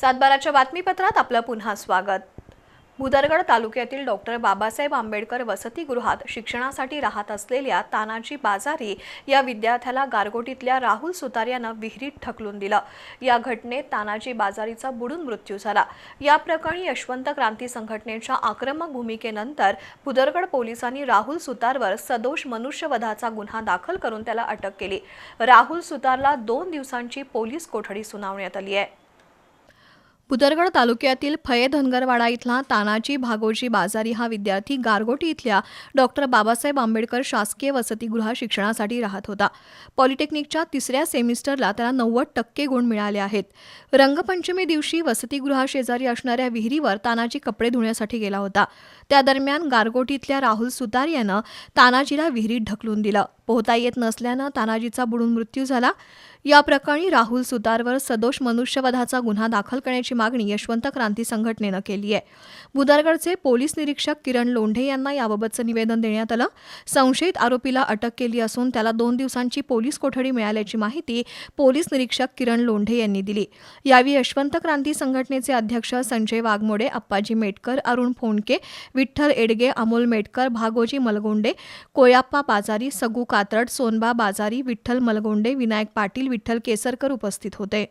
सातबाराच्या बातमीपत्रात आपलं पुन्हा स्वागत. भुदरगड तालुक्यातील डॉक्टर बाबासाहेब आंबेडकर वसतिगृहात शिक्षणासाठी राहत असलेल्या तानाजी बाजारी या विद्यार्थ्याला गारगोटीतल्या राहुल सुतार यानं विहिरीत ठकलून दिलं. या घटनेत तानाजी बाजारीचा बुडून मृत्यू झाला. या प्रकरणी यशवंत क्रांती संघटनेच्या आक्रमक भूमिकेनंतर भुदरगड पोलिसांनी राहुल सुतारवर सदोष मनुष्यवधाचा गुन्हा दाखल करून त्याला अटक केली. राहुल सुतारला दोन दिवसांची पोलीस कोठडी सुनावण्यात आली आहे. भुदरगड तालुक्यातील फये धनगरवाडा इथला तानाजी भागोजी बाजारी हा विद्यार्थी गारगोटी इथल्या डॉक्टर बाबासाहेब आंबेडकर शासकीय वसतिगृहात शिक्षणासाठी राहत होता. पॉलिटेक्निकच्या तिसऱ्या सेमिस्टरला त्याला नव्वद टक्के गुण मिळाले आहेत. रंगपंचमी दिवशी वसतिगृहाशेजारी असणाऱ्या विहिरीवर तानाजी कपडे धुण्यासाठी गेला होता. त्या दरम्यान गारगोटी इथल्या राहुल सुतार यानं तानाजीला विहिरीत ढकलून दिलं. पोहता येत नसल्यानं तानाजीचा बुडून मृत्यू झाला. या प्रकरणी राहुल सुतारवर सदोष मनुष्यवधाचा गुन्हा दाखल करण्याची मागणी यशवंत क्रांती संघटनेनं केली आहे. बुदारगडचे पोलीस निरीक्षक किरण लोंढे यांना याबाबतचं निवेदन देण्यात आलं. संशयित आरोपीला अटक केली असून त्याला दोन दिवसांची पोलीस कोठडी मिळाल्याची माहिती पोलीस निरीक्षक किरण लोंढे यांनी दिली. यावेळी यशवंत क्रांती संघटनेचे अध्यक्ष संजय वाघमोडे अप्पाजी मेटकर अरुण फोंडके विठ्ठल एडगे अमोल मेटकर भागोजी मलगोंडे कोयाप्पा बाजारी सगू कात्रड सोनबा बाजारी विठ्ठल मलगोंडे विनायक पाटील विठ्ठल केसरकर उपस्थित होते.